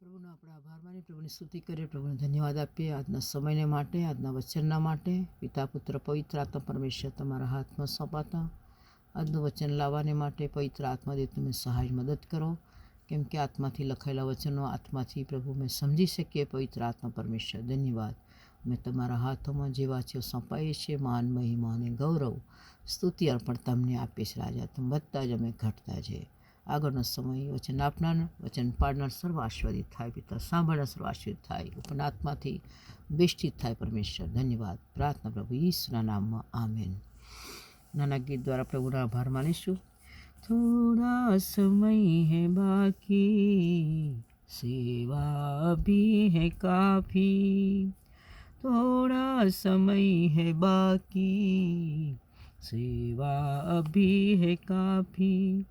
પ્રભુનો આપણે આભાર માની, પ્રભુની સ્તુતિ કરીએ, પ્રભુને ધન્યવાદ આપીએ આજના સમયને માટે, આજના વચનના માટે. પિતા, પુત્ર, પવિત્ર આત્મા પરમેશ્વર તમારા હાથમાં સોંપાતા. આજનું વચન લાવવાને માટે પવિત્ર આત્માદેવ તમે સહાય, મદદ કરો. કેમ કે આત્માથી લખાયેલા વચનો આત્માથી પ્રભુ મેં સમજી શકીએ, પવિત્ર આત્મા પરમેશ્વર, ધન્યવાદ. અમે તમારા હાથોમાં જે વાંચ્યો સોંપાઈએ છીએ, માન, મહિમા અને ગૌરવ, સ્તુતિ અર્પણ તમને આપીશ રાજા, તમે વધતા જ અમે ઘટતા જઈએ. આગળનો સમય, વચન આપનાર વચન પાડનાર સર્વ આશીર્વાદિત થાય, પિતા સાંભળનાર સર્વ આશીર્વાદિત થાય, ઉપનાત્માથી બેષ્ટિત થાય પરમેશ્વર. ધન્યવાદ. પ્રાર્થના પ્રભુ ઈશ્વરના નામમાં. આમેન. નાના ગીત દ્વારા પ્રભુના આભાર માનીશું થોડા સમય હે બાકી, સેવા ભી હે કાફી. થોડા સમય હે બાકી, સેવા અભી હે કાફી.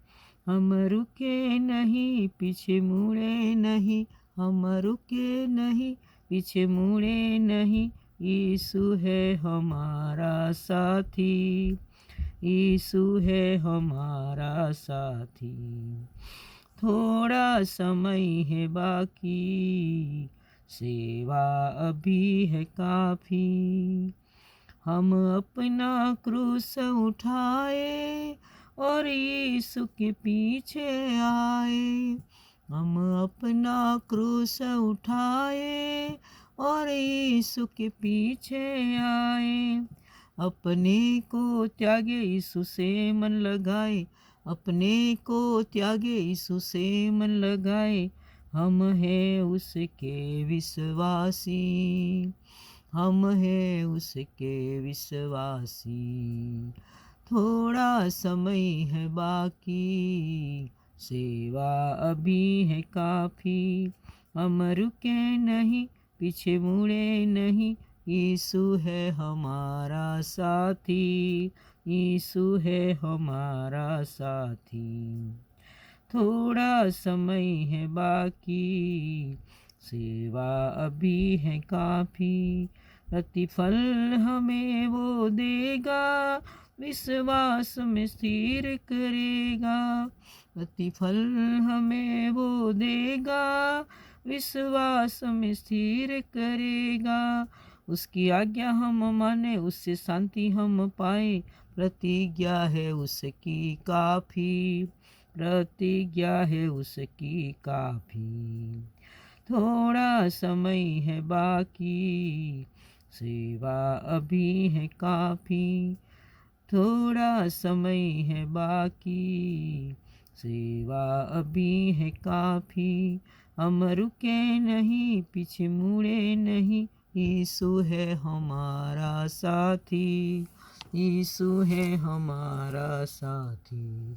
हम रुके नहीं, पीछे मुड़े नहीं, हम रुके नहीं, पीछे मुड़े नहीं। यीशु है हमारा साथी यीशु है हमारा साथी। थोड़ा समय है बाकी, सेवा अभी है काफ़ी। हम अपना क्रूस उठाए और यीशु के पीछे आए। हम अपना क्रूस उठाए और यीशु के पीछे आए। अपने को त्यागे यीशु से मन लगाए। अपने को त्यागे यीशु से मन लगाए। हम हैं उसके विश्वासी। हम हैं उसके विश्वासी। थोड़ा समय है बाकी। सेवा अभी है काफ़ी। हम रुके नहीं, पीछे मुड़े नहीं। यीशु है हमारा साथी। यीशु है हमारा साथी। थोड़ा समय है बाकी। सेवा अभी है काफ़ी। प्रतिफल हमें वो देगा। विश्वास में स्थिर करेगा, प्रतिफल हमें वो देगा। विश्वास में स्थिर करेगा, उसकी आज्ञा हम माने, उससे शांति हम पाए। प्रतिज्ञा है उसकी काफ़ी, प्रतिज्ञा है उसकी काफ़ी। थोड़ा समय है बाकी, सेवा अभी है काफ़ी। थोड़ा समय है बाकी सेवा अभी है काफी हम रुके नहीं पीछे मुड़े नहीं यीशु है हमारा साथी यीशु है हमारा साथी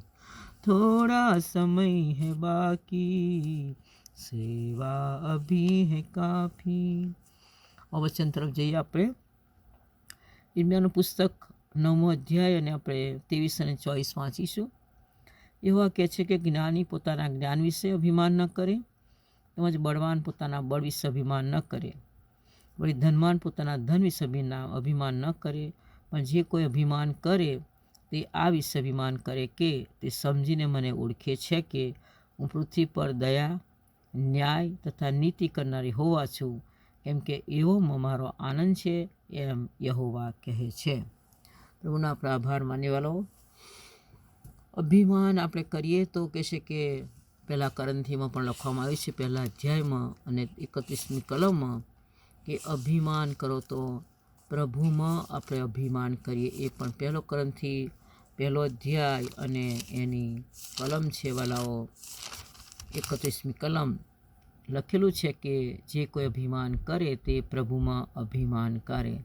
थोड़ा समय है बाकी સેવા અભી હે કાફી અવચન તરફ જઈએ આપણે ઇર્મિયાનું પુસ્તક નવમો અધ્યાય અને આપણે ત્રેવીસ અને ચોવીસ વાંચીશું. એવા કહે છે કે જ્ઞાની પોતાના જ્ઞાન વિશે અભિમાન ન કરે, તેમજ બળવાન પોતાના બળ વિશે અભિમાન ન કરે. વળી ધનવાન પોતાના ધન વિશે અભિમાન ન કરે. પણ જે કોઈ અભિમાન કરે, તે આ વિશે અભિમાન કરે કે, તે સમજીને મને ઓળખે છે કે, હું પૃથ્વી પર દયા, ન્યાય તથા નીતિ કરનારી હોવા છું. કેમ કે એવો મારો આનંદ છે, એમ યહોવા કહે છે. પ્રભુના આપણે આભાર માનીવાલો અભિમાન આપણે કરીએ તો કહેશે કે પહેલાં કરંથીમાં પણ લખવામાં આવ્યું છે, પહેલાં અધ્યાયમાં અને એકત્રીસમી કલમમાં કે અભિમાન કરો તો પ્રભુમાં આપણે અભિમાન કરીએ. એ પણ પહેલો કરંથી, પહેલો અધ્યાય અને એની કલમ છે વાલાઓ. એકત્રીસમી કલમ લખેલું છે કે જે કોઈ અભિમાન કરે તે પ્રભુમાં અભિમાન કરે.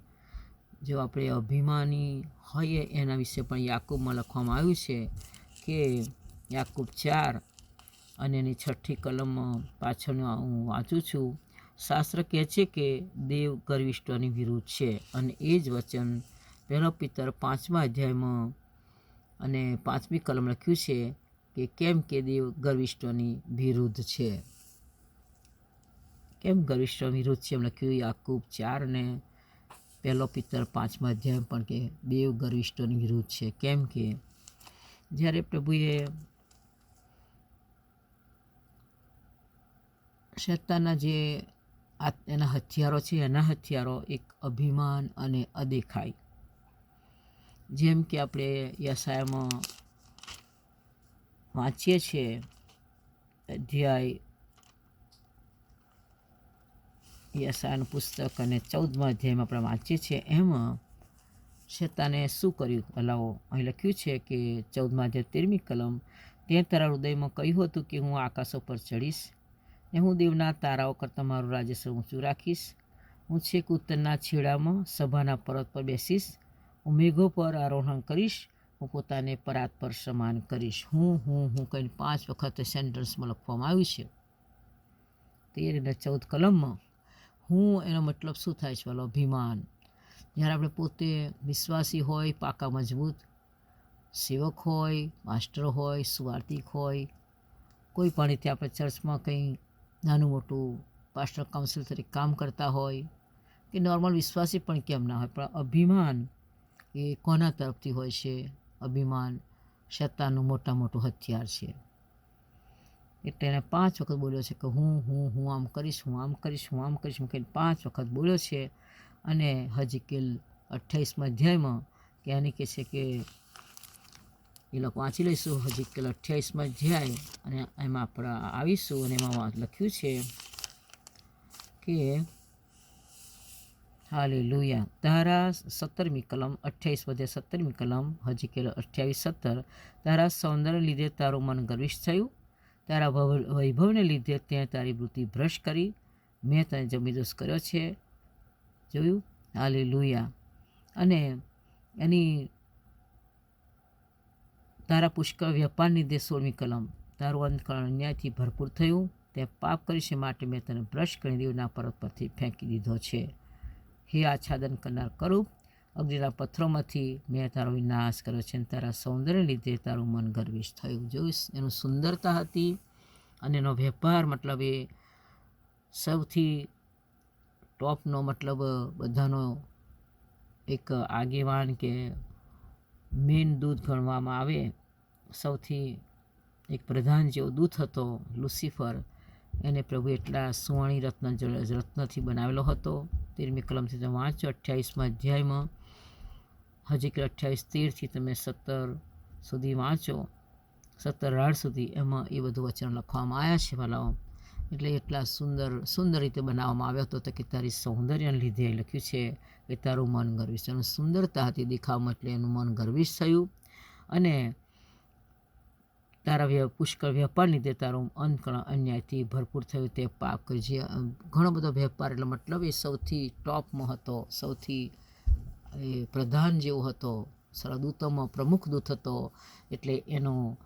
જો આપણે અભિમાની હોઈએ એના વિશે પણ યાકૂબમાં લખવામાં આવ્યું છે કે યાકૂબ ચાર અને એની છઠ્ઠી કલમ પાછળનું હું વાંચું છું. શાસ્ત્ર કહે છે કે દેવ ગર્વિષ્ઠોની વિરુદ્ધ છે અને એ જ વચન પહેલો પિત્તર પાંચમા અધ્યાયમાં અને પાંચમી કલમ લખ્યું છે કે કેમ કે દેવ ગર્વિષ્ઠોની વિરુદ્ધ છે. કેમ ગર્વિષ્ઠો વિરુદ્ધ છે એમ લખ્યું યાકૂબ ચાર ને પહેલો પિત્તર પાંચમા અધ્યાય પણ કે દેવ ગર્વિષ્ઠોની વિરુદ્ધ છે. કેમ કે જ્યારે પ્રભુએ શેતાનના જે એના હથિયારો છે, એના હથિયારો એક અભિમાન અને અદેખાઈ. જેમ કે આપણે યસાયામાં વાંચીએ છીએ, અધ્યાય યસાયાનું પુસ્તક અને ચૌદમાં અધ્યાયમાં આપણે વાંચીએ છીએ. એમાં શેતાને શું કર્યું? અલાવો. અહીં લખ્યું છે કે ચૌદમાં અધ્યાય તેરમી કલમ તે તારા હૃદયમાં કહ્યું હતું કે હું આકાશો પર ચડીશ ને હું દેવના તારાઓ કરતાં મારું રાજસ્વ ઊંચું રાખીશ. હું છેક ઉત્તરના છેડામાં સભાના પર્વત પર બેસીશ. હું મેઘો પર આરોહણ કરીશ. હું પોતાને પરાત પર સમાન કરીશ. હું હું હું કહીને પાંચ વખત સેન્ટેન્સમાં લખવામાં આવ્યું છે. તેર અને ચૌદ કલમમાં હું એનો મતલબ શું થાય છે? વાલો, અભિમાન. જ્યારે આપણે પોતે વિશ્વાસી હોય, પાકા મજબૂત, સેવક હોય, માસ્ટર હોય, સ્વાર્થિક હોય, કોઈ પણ રીતે આપણે ચર્ચમાં કંઈ નાનું મોટું પાસ્ટર કાઉન્સિલ તરીકે કામ કરતા હોય, કે નોર્મલ વિશ્વાસી પણ કેમ ના હોય, પણ અભિમાન એ કોના તરફથી હોય છે? અભિમાન શતાનું મોટા મોટું હથિયાર છે. એટલે એણે પાંચ વખત બોલ્યો છે કે હું હું હું આમ કરીશ, હું આમ કરીશ, હું આમ કરીશ, હું કહીને પાંચ વખત બોલ્યો છે. અને હજી કેલ અઠ્યાવીસમાં અધ્યાયમાં કે એની કહે છે કે એ લોકો વાંચી લઈશું. હજી કેલ અઠ્યાવીસમાં અધ્યાય અને એમાં આપણે આવીશું અને એમાં લખ્યું છે કે હાલે લુયા તારા સત્તરમી કલમ અઠ્યાવીસ વધે સત્તરમી કલમ હજી કે અઠ્યાવીસ સત્તર. તારા સૌંદર્ય લીધે તારું મન ગર્વિષ્ઠ થયું. તારા ભવ- વૈભવને લીધે તે તારી વૃત્તિ ભ્રષ્ટ કરી. મેં તને જમીદોસ કર્યો છે. જોયું? હાલે લુયા અને એની તારા પુષ્કળ વ્યાપારની લીધે સોળમી કલમ. તારું અંતકરણ અન્યાયથી ભરપૂર થયું. તે પાપ કરી છે માટે મેં તને બ્રશ કરી દેવના પર્વત પરથી ફેંકી દીધો છે. હે આચ્છાદન કરનાર કરું અગ્નિના પથ્થરોમાંથી મેં તારો વિનાશ કર્યો છે અને તારા સૌંદર્ય લીધે તારું મન ગર્વિશ થયું. જોઈશ એનું સુંદરતા હતી અને એનો વેપાર મતલબ એ સૌથી ટોપનો મતલબ બધાનો એક આગેવાન કે મેન દૂધ ગણવામાં આવે. સૌથી એક પ્રધાન જેવો દૂત હતો લુસિફર. એને પ્રભુ એટલા સુવર્ણી રત્ન રત્નથી બનાવેલો હતો. તેરમી કલમથી તમે વાંચો, અઠ્યાવીસમાં અધ્યાયમાં હજી કે અઠ્યાવીસ તેરથી તમે સત્તર સુધી વાંચો, સત્તર આઠ સુધી એમાં એ બધું વચન લખવામાં આવ્યા છે વાલાઓ. એટલે એટલા સુંદર સુંદર રીતે બનાવવામાં આવ્યો હતો તો કે તારી સૌંદર્યને લીધે લખ્યું છે કે તારું મન ગર્વિશ અને સુંદરતા હતી દેખાવમાં એટલે એનું મન ગર્વિશ થયું. અને તારા વ્ય, પુષ્કળ વેપાર લીધે તારું અંતકણ અન્યાયથી ભરપૂર થયું તે પાપ જે ઘણો બધો વેપાર એટલે મતલબ એ સૌથી ટોપમાં હતો સૌથી એ પ્રધાન જેવો હતો સરદૂતમ પ્રમુખ દૂત હતો, એટલે એનો,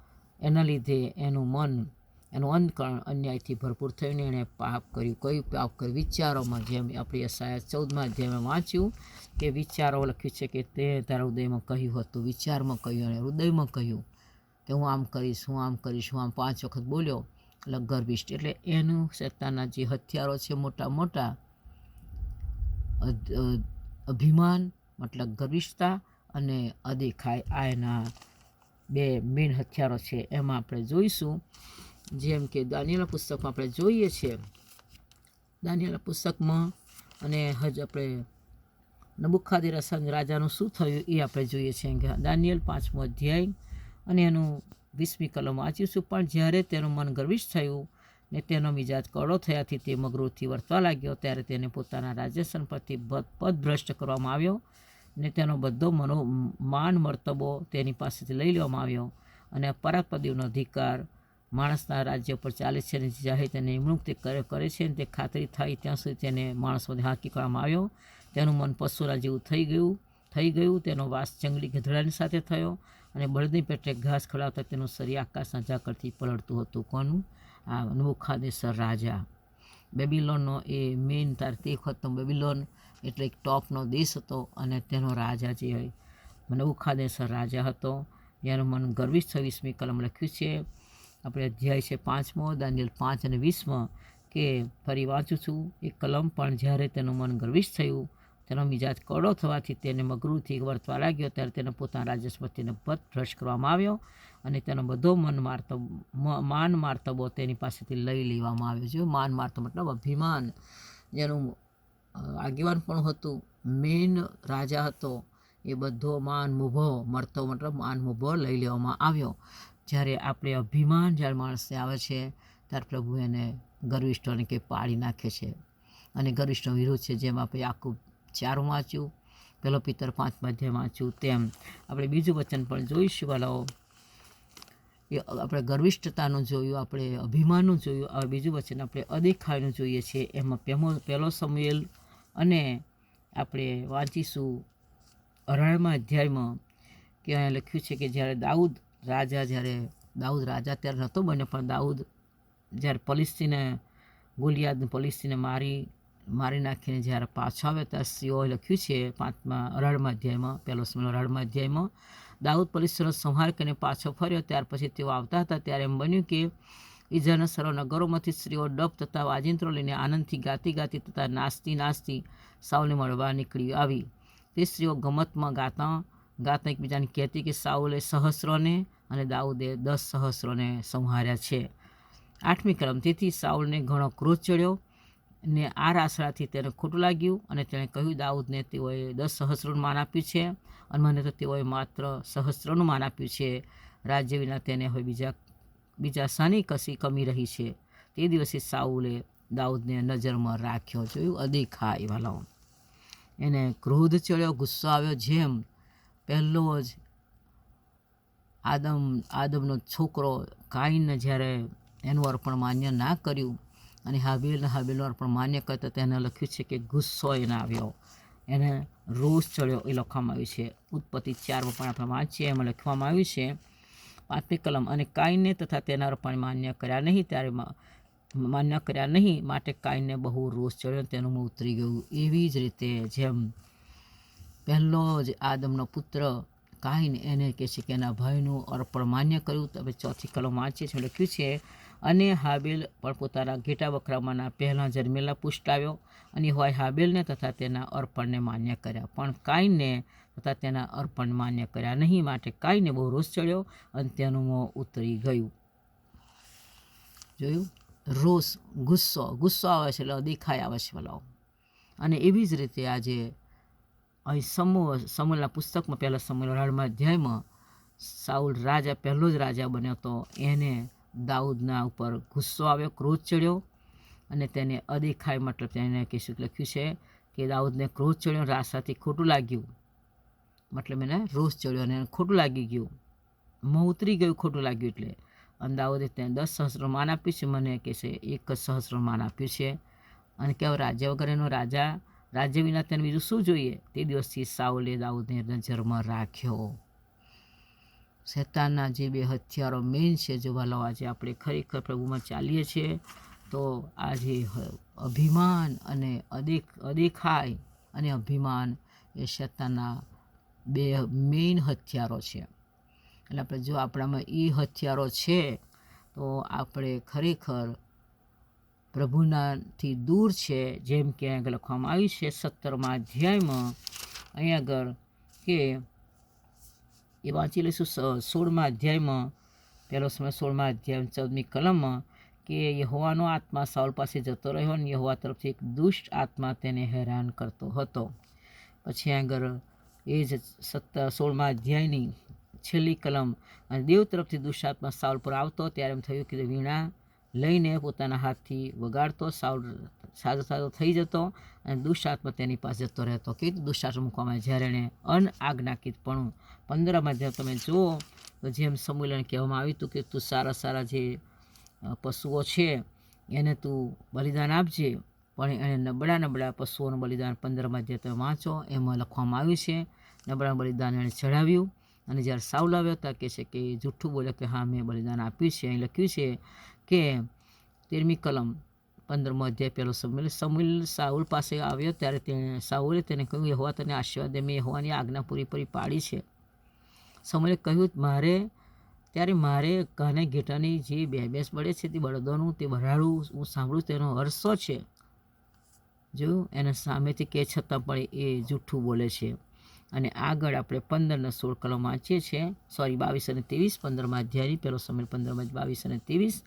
એના લીધે એનું મન, એનું અંતકરણ અન્યાયથી ભરપૂર થઈને એણે પાપ કર્યું. કયું પાપ કર્યું? વિચારોમાં જેમ આપણે સાયા ચૌદમાં જેમ વાંચ્યું કે વિચારો લખ્યું છે કે તે તારા હૃદયમાં કહ્યું હતું, વિચારમાં કહ્યું અને હૃદયમાં કહ્યું કે હું આમ કરીશ, હું આમ કરીશ, હું આમ પાંચ વખત બોલ્યો એટલે ગર્ભિષ્ઠ એટલે એનું શેતાના જે હથિયારો છે મોટા મોટા અભિમાન મતલબ ગર્વિષ્ઠતા અને અદેખાય આ એના બે મેન હથિયારો છે. એમાં આપણે જોઈશું, જેમ કે દાનિયલા પુસ્તકમાં આપણે જોઈએ છીએ દાનિયલા પુસ્તકમાં અને હજ આપણે નબુખાદી રસંગ રાજાનું શું થયું એ આપણે જોઈએ છીએ કે દાનિયલ પાંચમો અધ્યાય અને એનું વીસમી કલમ વાંચીશું પણ જ્યારે તેનું મન ગર્વિષ્ઠ થયું ને તેનો મિજાજ કડો થયાથી તે મગરૂથી વર્તવા લાગ્યો, ત્યારે તેને પોતાના રાજ્યસન પરથી પદ પદભ્રષ્ટ કરવામાં આવ્યો. ને તેનો બધો મનો માન મર્તબો તેની પાસેથી લઈ લેવામાં આવ્યો અને પરાગપદીનો અધિકાર માણસના રાજ્ય પર ચાલે છે અને જાહેર તેને નિમણૂક તે કરે કરે છે અને તે ખાતરી થાય ત્યાં સુધી તેને માણસોને હાકી કરવામાં આવ્યો. તેનું મન પશુરા જેવું થઈ ગયું થઈ ગયું. તેનો વાસ જંગલી ગધડાની સાથે થયો અને બળદની પેટે ઘાસ ખવડાવતા તેનું શરીર આકાશના ઝાકળથી પલળતું હતું. કોનું? આ નબુખાદેસર રાજા. બેબીલોનનો એ મેઇન તાર તે વખતનો બેબીલોન એટલે એક ટોપનો દેશ હતો અને તેનો રાજા જે નબુખાદેસર રાજા હતો. જેનું મન ગર્વિત છવ્વીસમી કલમ લખ્યું છે. આપણે અધ્યાય છે પાંચમો, દાનિયલ પાંચ અને વીસમાં કે ફરી વાંચું છું. એ કલમ પણ જ્યારે તેનું મન ગર્વિશ થયું, તેનો મિજાજ કડો થવાથી તેને મગરૂથી વર્તવા લાગ્યો. ત્યારે તેને પોતાના રાજસ્પતિને પદ ભ્રશ કરવામાં આવ્યો અને તેનો બધો મન મારતો માન માર્તબો તેની પાસેથી લઈ લેવામાં આવ્યો છે. માન મારતો મતલબ અભિમાન. જેનું આગેવાન પણ હતું. મેન રાજા હતો. એ બધો માન મુભો, મળતો મતલબ માન મુભો લઈ લેવામાં આવ્યો. જ્યારે આપણે અભિમાન જ્યારે માણસને આવે છે, ત્યારે પ્રભુ એને ગર્વિષ્ઠોને કે પાડી નાખે છે. અને ગર્વિષ્ઠનો વિરોધ છે, જેમ આપણે આખું ચારું વાંચ્યું, પેલો પિત્તર પાંચ મધ્યમ વાંચ્યું, તેમ આપણે બીજું વચન પણ જોઈશું, વાલાઓ. એ આપણે ગર્વિષ્ઠતાનું જોયું, આપણે અભિમાનનું જોયું હવે બીજું વચન આપણે અદેખાયનું જોઈએ છીએ એમાં પહેલો પહેલો સમયેલ અને આપણે વાંચીશું અઢારમા અધ્યાયમાં કે અહીંયા લખ્યું છે કે જ્યારે દાઉદ રાજા, જ્યારે દાઉદ રાજા ત્યારે નહોતો બન્યો, પણ દાઉદ જ્યારે પલિસ્તીને ગોલિયાદ પલિસ્તીને મારી મારી નાખીને જ્યારે પાછો આવે ત્યારે સીઓએ લખ્યું છે પાંચમા, અઢારમા અધ્યાયમાં, પહેલો સમય અઢારમા અધ્યાયમાં, દાઉદ પલિસ્તીનો સંહાર કરીને પાછો ફર્યો, ત્યાર પછી તેઓ આવતા હતા, ત્યારે એમ બન્યું કે ઈજાના સર્વ નગરોમાંથી સ્ત્રીઓ ડબ તથા વાજિંત્રો લઈને આનંદથી ગાતી ગાતી તથા નાચતી નાચતી સાવને મળવા નીકળી આવી. તે સ્ત્રીઓ ગમતમાં ગાતા ગાતા એકબીજાને કહેતી કે સાઉલે સહસ્રોને અને દાઉદે દસ સહસ્રોને સંહાર્યા છે. આઠમી કલમ તેથી સાઉલને ઘણો ક્રોધ ચડ્યો ને આ રાસડાથી તેને ખોટું લાગ્યું અને તેણે કહ્યું, દાઉદને તેઓએ દસ સહસ્રનું માન આપ્યું છે અને મને તો તેઓએ માત્ર સહસ્રનું માન આપ્યું છે. રાજ્ય વિના તેને હવે બીજા બીજા શાની કસી કમી રહી છે, તે દિવસે સાઉલે દાઉદને નજરમાં રાખ્યો, જોયું અદેખા એવા એને ક્રોધ ચડ્યો, ગુસ્સો આવ્યો, જેમ પહેલો જ આદમ, આદમનો છોકરો કાઈનને જ્યારે એનું અર્પણ માન્ય ના કર્યું અને હાબેલ હાબેલનું અર્પણ માન્ય કરતાં તેને લખ્યું છે કે ગુસ્સો એને આવ્યો. એને રોષ ચડ્યો એ લખવામાં આવ્યું છે. ઉત્પત્તિ ચારમાં પણ આપણે વાંચીએ, એમાં લખવામાં આવ્યું છે પાંચમી કલમ અને કાઈનને તથા તેના અર્પણ માન્ય કર્યા નહીં, ત્યારે માન્ય કર્યા નહીં માટે કાઈનને બહુ રોષ ચડ્યો તેનું મોં ઉતરી ગયું. એવી જ રીતે જેમ પહેલો જ આદમનો પુત્ર કાઈન એને કહે છે કે એના ભાઈનું અર્પણ માન્ય કર્યું તમે ચોથી કલમ વાંચીએ છીએ, લખ્યું છે, અને હાબિલ પણ પોતાના ઘેટા બકરામાંના પહેલાં જન્મેલા પુષ્ટ આવ્યો અને હોય હાબેલને તથા તેના અર્પણને માન્ય કર્યા. પણ કાઈનને તથા તેના અર્પણ માન્ય કર્યા નહીં, માટે કાઈને બહુ રોષ ચડ્યો અને તેનું મોં ઉતરી ગયું. જોયું? રોષ, ગુસ્સો ગુસ્સો આવે છે, એટલે દેખાય આવે છે પેલો અને એવી જ રીતે આજે અહીં સમૂહ, સમૂહના પુસ્તકમાં, પહેલાં સમૂહ રાડમાં અધ્યાયમાં સાઉલ રાજા, પહેલો જ રાજા બન્યો હતો એને દાઉદના ઉપર ગુસ્સો આવ્યો, ક્રોધ ચડ્યો. અને તેને અદેખાય મતલબ તેને કશું લખ્યું છે કે દાઉદને ક્રોધ ચડ્યો રાસાથી ખોટું લાગ્યું. મતલબ એને રોષ ચડ્યો અને એને ખોટું લાગી ગયું. મોં ઉતરી ગયું ખોટું લાગ્યું એટલે. અને દાઉદે તેને દસ સહસ્ર માન આપ્યું છે. મને કે છે એક જ સહસ્ર માન આપ્યું છે. અને કેવો રાજ્ય વગર એનો રાજા, રાજ્ય વિના તેને બીજું શું જોઈએ? તે દિવસથી સાઉલે દાઉદને નજરમાં રાખ્યો. શેતાનના જે બે હથિયારો મેઇન છે જો વાલો આજે આપણે ખરેખર પ્રભુમાં ચાલીએ છીએ. તો આજે અભિમાન અને અદેખ, અદેખાય અને અભિમાન એ શેતાનના બે મેઇન હથિયારો છે. એટલે આપણે જો આપણામાં એ હથિયારો છે, તો આપણે ખરેખર પ્રભુનાથી દૂર છે, જેમ કે અહીંયા લખવામાં આવ્યું છે સત્તરમા અધ્યાયમાં, અહીં આગળ કે એ વાંચી લઈશું સોળમા અધ્યાયમાં, પહેલો સમય સોળમા અધ્યાય ચૌદમી કલમમાં કે યહોવાનો આત્મા સાઉલ પાસે જતો રહ્યો અને યહોવા તરફથી એક દુષ્ટ આત્મા તેને હેરાન કરતો હતો. પછી આગળ એ જ સત્તર સોળમા અધ્યાયની છેલ્લી કલમ, અને દેવ તરફથી દુષ્ટ આત્મા સાઉલ પર આવતો ત્યારે એમ થયું કે વીણા લઈને પોતાના હાથથી વગાડતો, સાઉલ સાજો સાજો થઈ જતો અને દુષ્ટ આત્મા તેની પાસે જતો રહેતો. કે દુષ્ટ આત્મા મૂકવામાં જ્યારે એણે અનઆજ્ઞાકિતપણું પંદરમાં જેમ તમે જુઓ, તો જેમ સમૂલન કહેવામાં આવ્યું હતું કે તું સારા સારા જે પશુઓ છે, એને તું બલિદાન આપજે. પણ એને નબળા નબળા પશુઓનું બલિદાન પંદરમાં જે તમે વાંચો, એમાં લખવામાં આવ્યું છે, નબળા બલિદાન એણે ચઢાવ્યું. અને જ્યારે સાવ આવ્યો હતા, કહે છે કે જૂઠું બોલે કે, હા, મેં બલિદાન આપ્યું છે. અહીં લખ્યું છે કે, તેરમી કલમ, પંદરમો અધ્યાય, પહેલો સમીલ સમીલ સાઉલ પાસે આવ્યો ત્યારે તેણે, સાઉલે તેને કહ્યું, યહોવા તને આશીર્વાદ મેં યહોવાની આજ્ઞા પૂરી પૂરી પાડી છે. સમૂલે કહ્યું, મારે ત્યારે મારે કાને ઘેટાની જે બે બેસ પડે છે તે બળદોનું તે બરાડું, હું સાંભળું તેનો અરસો છે. જો, એને સામેથી કે છતાં પણ એ જૂઠું બોલે છે. અને આગળ આપણે પંદરના સોળ કલમ વાંચીએ છીએ. સોરી, બાવીસ અને ત્રેવીસ. પંદરમાં અધ્યાયની પહેલો સમય પંદરમાં બાવીસ અને ત્રેવીસ.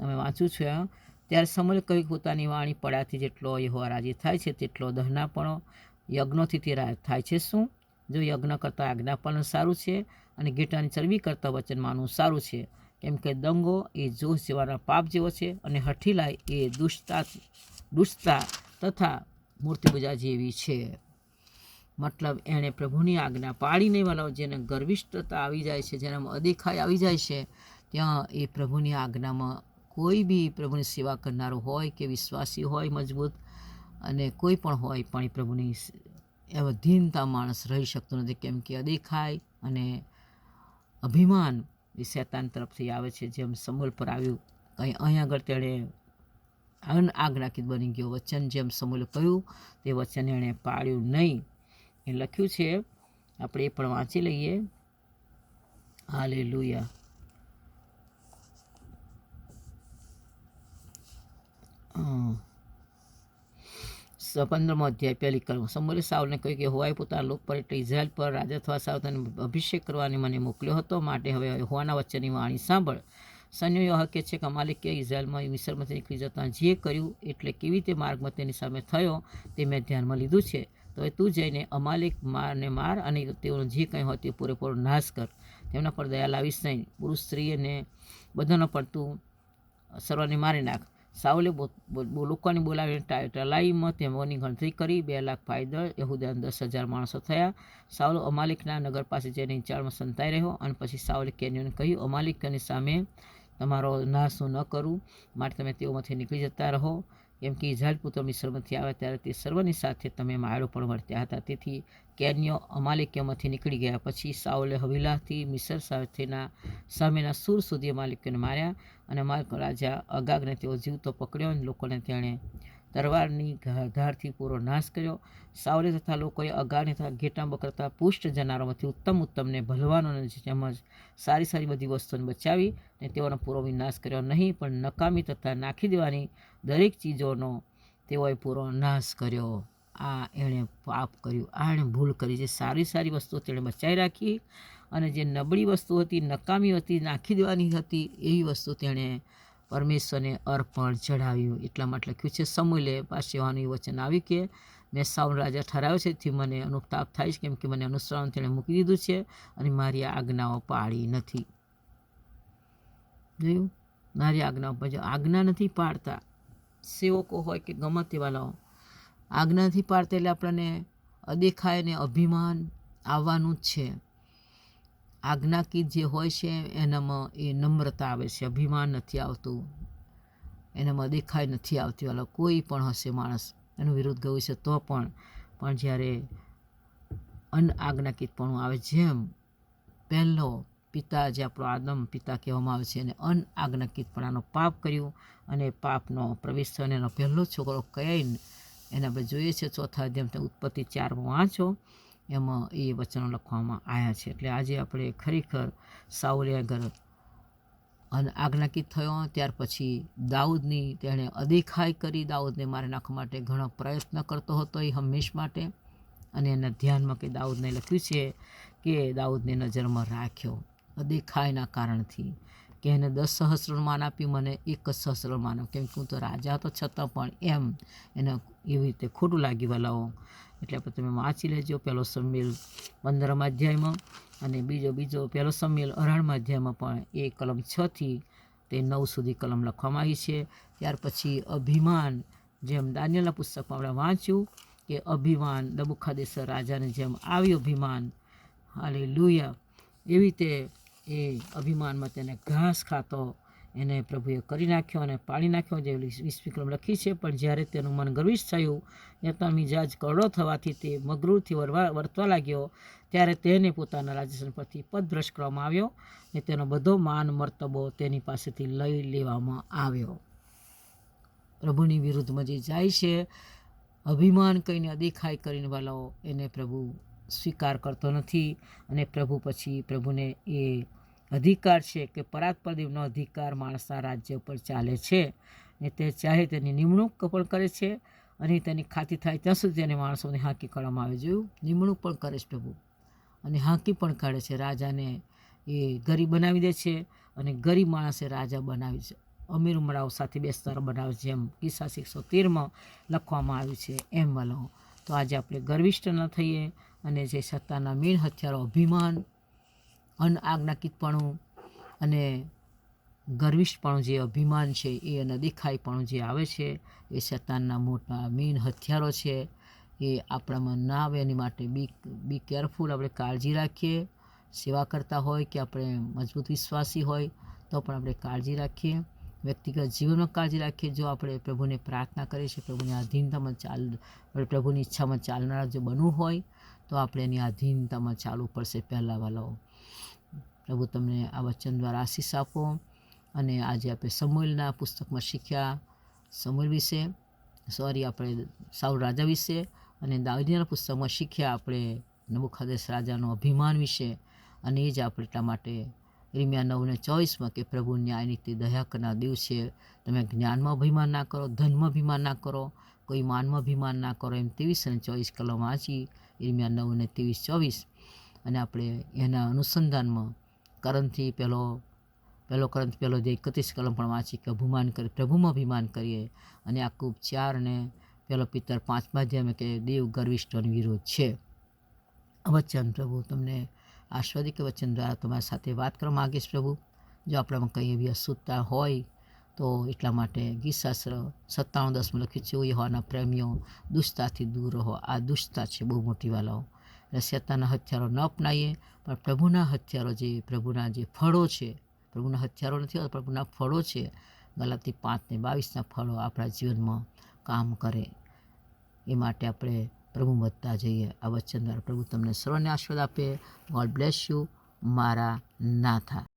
અમે વાંચું છું ત્યારે સમય કવિ પોતાની વાણી પડાથી જેટલો યહોવા રાજી થાય છે, તેટલો દહનાપણો યજ્ઞોથી તે થાય છે શું? જો યજ્ઞ કરતાં આજ્ઞાપાલન સારું છે અને ગીટાની ચરબી કરતાં વચન માનવું સારું છે. કેમ કે દંગો એ જોશ જેવાના પાપ જેવો છે અને હઠીલાઈ એ દુષ્ટતા દુષ્ટતા તથા મૂર્તિપૂજા જેવી છે. મતલબ એણે પ્રભુની આજ્ઞા પાળી નહીં વાળો જેને ગર્વિષ્ઠતા આવી જાય છે, જેનામાં અદેખાઈ આવી જાય છે, ત્યાં એ પ્રભુની આજ્ઞામાં કોઈ બી પ્રભુની સેવા કરનારો હોય કે વિશ્વાસી હોય મજબૂત અને કોઈ પણ હોય પણ એ પ્રભુની એવા ધીનતા માણસ રહી શકતો નથી. કેમ કે અદેખાઈ અને અભિમાન એ શેતાન તરફથી આવે છે. જેમ સમૂલ પર આવ્યું કંઈ અહીં આગળ તેણે અનઆજ્ઞાકિત બની ગયો. વચન જેમ સમૂલે કહ્યું, તે વચન એણે પાળ્યું નહીં. એ લખ્યું છે, આપણે એ પણ વાંચી લઈએ. હાલે લુયા પંદરમો અધ્યાય પહેલી કલમ. સમૂલે સાવને કહ્યું કે હોવાએ પોતાના લોક પર એટલે ઇઝરાયલ પર રાજા થવા તને અભિષેક કરવાની મને મોકલ્યો હતો. માટે હવે હોવાના વચ્ચેની વાણી સાંભળ. સૈન્યો હકે છે કે અમાલિક કે ઇઝરાયલમાં મિસરમાંથી નીકળી જતાં જે કર્યું એટલે કેવી રીતે માર્ગમાં તેની સામે થયો તે મેં ધ્યાનમાં લીધું છે. તો તું જઈને અમાલિક મારને માર અને તેઓનો જે કંઈ હોય તે પૂરેપૂરો નાશ કર. તેમના પર દયા લાવીશ નહીં. પુરુષ સ્ત્રી અને બધાનો પડતું સર્વને મારી નાખ. સાઉલે લોકોને બોલાવીને ટલાઈમાં તેઓની ગણતરી કરી, બે લાખ પાયદળ યહુદાના દસ હજાર માણસો થયા. સાઉલ અમાલિકના નગર પાસે જઈને ઈંચાળમાં સંતાઈ રહ્યો અને પછી સાઉલે કેન્યોને કહ્યું, અમાલિકની સામે તમારો નાશ ન કરું માટે તમે તેઓમાંથી નીકળી જતા રહો. કેમ કે ઇઝરાયલ પુત્ર મિશ્રમાંથી આવ્યા ત્યારે તે સર્વની સાથે તમે માળો પણ વર્ત્યા હતા. તેથી કેન્યો અમાલિક્યમાંથી નીકળી ગયા પછી સાઉલે હવિલાથી મિસર સાથેના સામેના સૂર સુધી અમાલિક્યોને માર્યા અને માર્ગ રાજા અગાગને તેઓ જીવતો પકડ્યો અને લોકોને તેણે તરવારની ધારથી પૂરો નાશ કર્યો. સાવલે તથા લોકોએ અગાડી તથા ઘેટાં બકરતા પુષ્ટ જનારોમાંથી ઉત્તમ ઉત્તમને ભલવાનોને તેમજ સારી સારી બધી વસ્તુઓને બચાવી અને તેઓનો પૂરો વિનાશ કર્યો નહીં, પણ નકામી તથા નાખી દેવાની દરેક ચીજોનો તેઓએ પૂરો નાશ કર્યો. આ એણે પાપ કર્યું. આ એણે ભૂલ કરી. જે સારી સારી વસ્તુઓ તેણે બચાવી રાખી અને જે નબળી વસ્તુ હતી, નકામી હતી, નાખી દેવાની હતી, એવી વસ્તુ તેણે પરમેશ્વરને અર્પણ ચઢાવ્યું. એટલા માટે લખ્યું છે સમૂલે પાસેવાનું વચન આવ્યું કે મેં સાવન રાજા ઠરાવ્યો છે, તેથી મને અનુતાપ થાય છે, કેમ કે મને અનુસરણ તેણે મૂકી દીધું છે અને મારી આજ્ઞાઓ પાળી નથી. જોયું? મારી આજ્ઞાઓ પછી આજ્ઞા નથી પાડતા, સેવકો હોય કે ગમે તેવાલાઓ આજ્ઞા નથી પાડતા એટલે આપણને અદેખાય અને અભિમાન આવવાનું જ છે. આજ્ઞાકીત જે હોય છે એનામાં એ નમ્રતા આવે છે, અભિમાન નથી આવતું, એનામાં દેખાય નથી આવતી. વાળો કોઈ પણ હશે માણસ, એનું વિરુદ્ધ ગયું છે તો પણ પણ જ્યારે અનઆજ્ઞાકીતપણું આવે, જેમ પહેલો પિતા જે આપણો આદમ પિતા કહેવામાં આવે છે અને અનઆજ્ઞાકીતપણાનો પાપ કર્યું અને પાપનો પ્રવેશ થયો અને એનો પહેલો છોકરો કહીને એના આપણે જોઈએ છે ચોથા અધ્યમ ઉત્પત્તિ ચારમાં વાંચો એમાં એ વચનો લખવામાં આવ્યા છે. એટલે આજે આપણે ખરેખર સાઉલે ઘર અને આજ્ઞાકિત થયો ત્યાર પછી દાઉદની તેણે અદેખાઈ કરી. દાઉદને મારી નાખવા માટે ઘણો પ્રયત્ન કરતો હતો એ હંમેશ માટે. અને એના ધ્યાનમાં કે દાઉદને લખ્યું છે કે દાઉદને નજરમાં રાખ્યો અદેખાઈના કારણથી કે એને દસ સહસ્ર માન આપ્યું, મને એક જ સહસ્ર માન કેમ કે હું તો રાજા હતો છતાં પણ એમ એને એવી રીતે ખોટું લાગ્યું વાલાઓ એટલે આપણે તમે વાંચી લેજો પહેલો સંમેલ પંદરમ અધ્યાયમાં અને બીજો બીજો પહેલો સંમેલ અઢારમા અધ્યાયમાં પણ એ કલમ છથી તે નવ સુધી કલમ લખવામાં આવી છે. ત્યાર પછી અભિમાન, જેમ દાનિયલના પુસ્તકમાં આપણે વાંચ્યું કે અભિમાન, નબુખાદેસર રાજાને જેમ આવ્યું અભિમાન હાલે લુયા એવી રીતે એ અભિમાનમાં તેને ઘાસ ખાતો એને પ્રભુએ કરી નાખ્યો અને પાડી નાખ્યો, જે વિશ્વિક્રમ લખી છે, પણ જ્યારે તેનું મન ગર્વિષ્ઠ થયું યથા મિજાજ કરડો થવાથી તે મગરૂરથી વરવા, વર્તવા લાગ્યો, ત્યારે તેને પોતાના રાજસ્થાન પરથી પદભ્રષ્ટ કરવામાં આવ્યો ને તેનો બધો માન, મર્તબો તેની પાસેથી લઈ લેવામાં આવ્યો. પ્રભુની વિરુદ્ધમાં જે જાય છે, અભિમાન કહીને અદેખાઈ કરીને વાલાઓ એને પ્રભુ સ્વીકાર કરતો નથી અને પ્રભુ પછી પ્રભુને એ અધિકાર છે કે પરાત્પરદેવનો અધિકાર માણસના રાજ્ય ઉપર ચાલે છે ને તે ચાહે તેની નિમણૂક પણ કરે છે અને તેની ખાતી થાય ત્યાં સુધી તેને માણસોને હાંકી કાઢવામાં આવે જોયું નિમણૂક પણ કરે છે પ્રભુ. અને હાંકી પણ કાઢે છે. રાજાને એ ગરીબ બનાવી દે છે અને ગરીબ માણસે રાજા બનાવે છે. અમીર ઉમરાઓ સાથે બેસનાર બનાવે છે. જેમ કિસ્સા એકસો તેરમાં લખવામાં આવ્યું છે. એમ વાલો. તો આજે આપણે ગર્વિષ્ઠ ન થઈએ અને જે સત્તાના મીણ હથિયારો, અભિમાન અનઆજ્ઞાકિતપણું અને ગર્વિષ્ઠપણું જે અભિમાન છે એ અને દેખાઈપણું જે આવે છે, એ શતાનના મોટા મેઇન હથિયારો છે, એ આપણામાં ના આવે એની માટે બી બી કેરફુલ આપણે કાળજી રાખીએ. સેવા કરતા હોય કે આપણે મજબૂત વિશ્વાસી હોય, તો પણ આપણે કાળજી રાખીએ. વ્યક્તિગત જીવનમાં કાળજી રાખીએ. જો આપણે પ્રભુને પ્રાર્થના કરીએ છીએ, પ્રભુની આધીનતામાં ચાલ, પ્રભુની ઈચ્છામાં ચાલનારા જો બનવું હોય, તો આપણે એની આધીનતામાં ચાલવું પડશે પહેલાં વાલાઓ પ્રભુ તમને આ વચન દ્વારા આશીષ આપો અને આજે આપણે સમૂલના પુસ્તકમાં શીખ્યા સમૂલ વિશે. સોરી આપણે સાઉલ રાજા વિશે અને દાઉદીના પુસ્તકમાં શીખ્યા આપણે નબુખાદેશ રાજાનો અભિમાન વિશે અને એ જ આપણે એટલા માટે રીમિયા નવને ચોવીસમાં કે પ્રભુ ન્યાય નીતિ દયા કરનાર દેવ છે તમે જ્ઞાનમાં અભિમાન ના કરો ધનમાં અભિમાન ના કરો, કોઈ માનમાં અભિમાન ના કરો એમ ત્રેવીસ અને ચોવીસ કલમ વાંચી રીમિયા નવ અને ત્રેવીસ ચોવીસ. અને આપણે એના અનુસંધાનમાં કરણથી પહેલો પહેલો કરંત પહેલો જે એકત્રીસ કલમ પણ વાંચી કે અભિમાન કરી, પ્રભુમાં અભિમાન કરીએ અને આખું ચાર અને પહેલો પિત્તર પાંચમા અધ્યાયમાં કે દેવ ગર્વિષ્ઠોનો વિરોધ છે. આ વચન પ્રભુ, તમને આસ્વાદિક વચન દ્વારા તમારી સાથે વાત કરવા માગીશ પ્રભુ? જો આપણામાં કંઈ એવી અશુદ્ધતા હોય, તો એટલા માટે ગીતશાસ્ત્ર સત્તાણું દસમાં લખ્યું છે હોવાના પ્રેમીઓ દુષ્ટતાથી દૂર રહો. આ દુષ્ટતા છે બહુ મોટી વાલાઓ. એટલે શેતાના હથિયારો ન અપનાવીએ. પણ પ્રભુના હથિયારો જે, પ્રભુના જે ફળો છે, પ્રભુના હથિયારો નથી હોતા, પ્રભુના ફળો છે, ગલાતી પાંચને બાવીસના ફળો આપણા જીવનમાં કામ કરે. એ માટે આપણે પ્રભુ વધતા જઈએ. આ વચન દ્વારા પ્રભુ તમને સર્વને આશીર્વાદ આપે. ગોડ બ્લેસ યુ મારા નાથા.